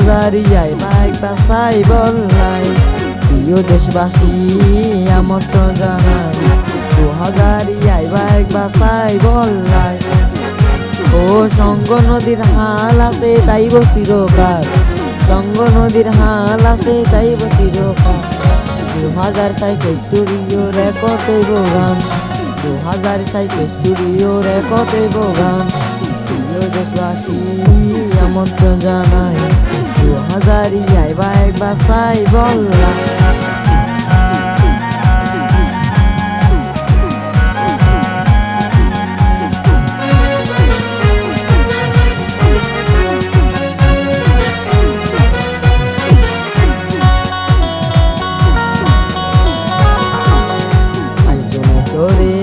হাজারিয়ায় bike বাসাই বললাই, প্রিয় দেশবাসী আমন্ত্রণ জানাই দু হাজারিয়ায় বাইক বাসাই বললাই, ও সঙ্গ নদীর হাল আছে, তাই চিরকাল সঙ্গ নদীর হাল আছে, তাই চিরকাল দু হাজার সাইকে স্টুডিও রেকর্ড হইব গান দু হাজার সাইকে স্টুডিও রেকর্ড হইব গান প্রিয় দেশবাসী আমন্ত্রণ জানাই দু হাজারই আইবা একবার সাই বললাম আইজনে তোরে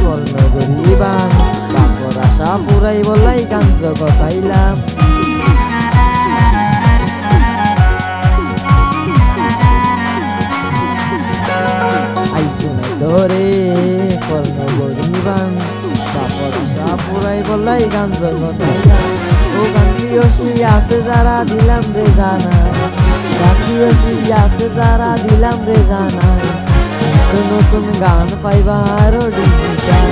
ফর্ণ গরিবান বাপর আশা ফুরাই বলাই গান জগতাইলাম আইজনে তোরে ফর্ণ গরিবান বাপর আশা ফুরাই বলাই গান জগতাইলাম ও গান প্রিয়সী আছে যারা, দিলাম রে জানা। গান প্রিয়সী আছে যারা, দিলাম রে জানা। নতুন গান পাইবা আরও ডিজিটাল।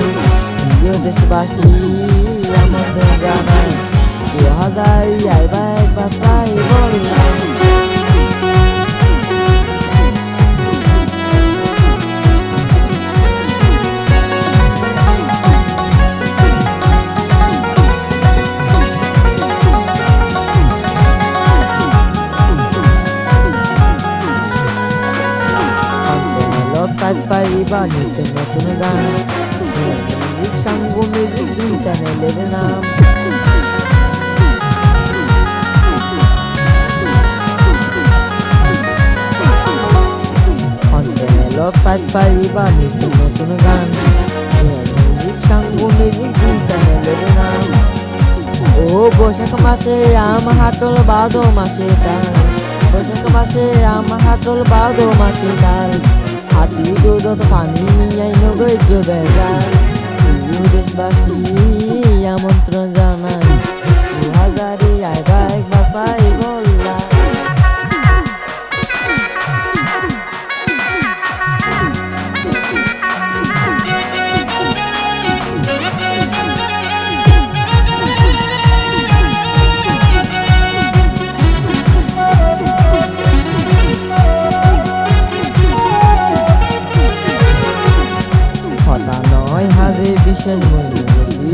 প্রিয় দেশবাসী, আমাদের জানাই দু হাজার আইবা এক নিত্য নতুন গান। মিউজিক সাংগু মিউজিক দুই চ্যানেলের নাম। পাৰিবা নতুন গান। মিউজিক সাংগু মিউজিক দুই চ্যানেলের বৈশাখ মাসে আম, হাটল বাদো মাসে বৈশাখ মাসে আম, হাটল বাদো মাসে তার হাতি দুধত পানি মিয়াই নগৈর্য বেজার। দেশবাসী আমন্ত্রণ জানাই। বিশেষ মূল্য যদি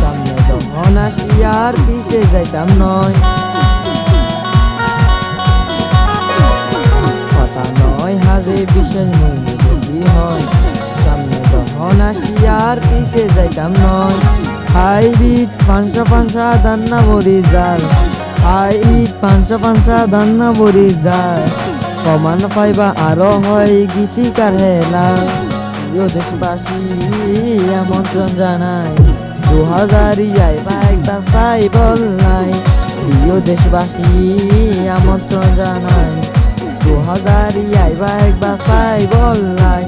সামনে তখন আসি, আর পিছে যাইতাম নয়। কথা নয়, হাজে বিশেষ যদি হয়। সামনে তখন আসি, আর পিছে যাইতাম নয়। হাইব্রিড পাঁচশো পাঁচশো দান্না, বড়ি জাল। হাইব্রিড পাঁচশো পাঁচশো দান্না, বড়ি জাল। কমান পাইবা আরও হয় গীতিকার হেলা প্রিয় দেশবাসী, আমন্ত্রণ জানাই। দু হাজারই আইবা একটা সাই বললাই প্রিয় দেশবাসী, আমন্ত্রণ জানাই। দু হাজারই আইবা একবার সাই বললাই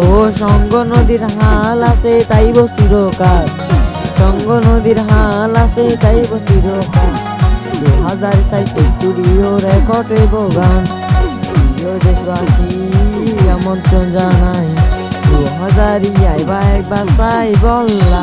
ও সঙ্গ নদীর হাল আছে, তাই চিরকাল। সঙ্গ নদীর হাল আছে, তাই চিরকাল। দু হাজার সাইকে স্টুডিও রেকর্ডে গান প্রিয় দেশবাসী, আমন্ত্রণ জানাই। দু হাজারই আইবা একবার সাই বললা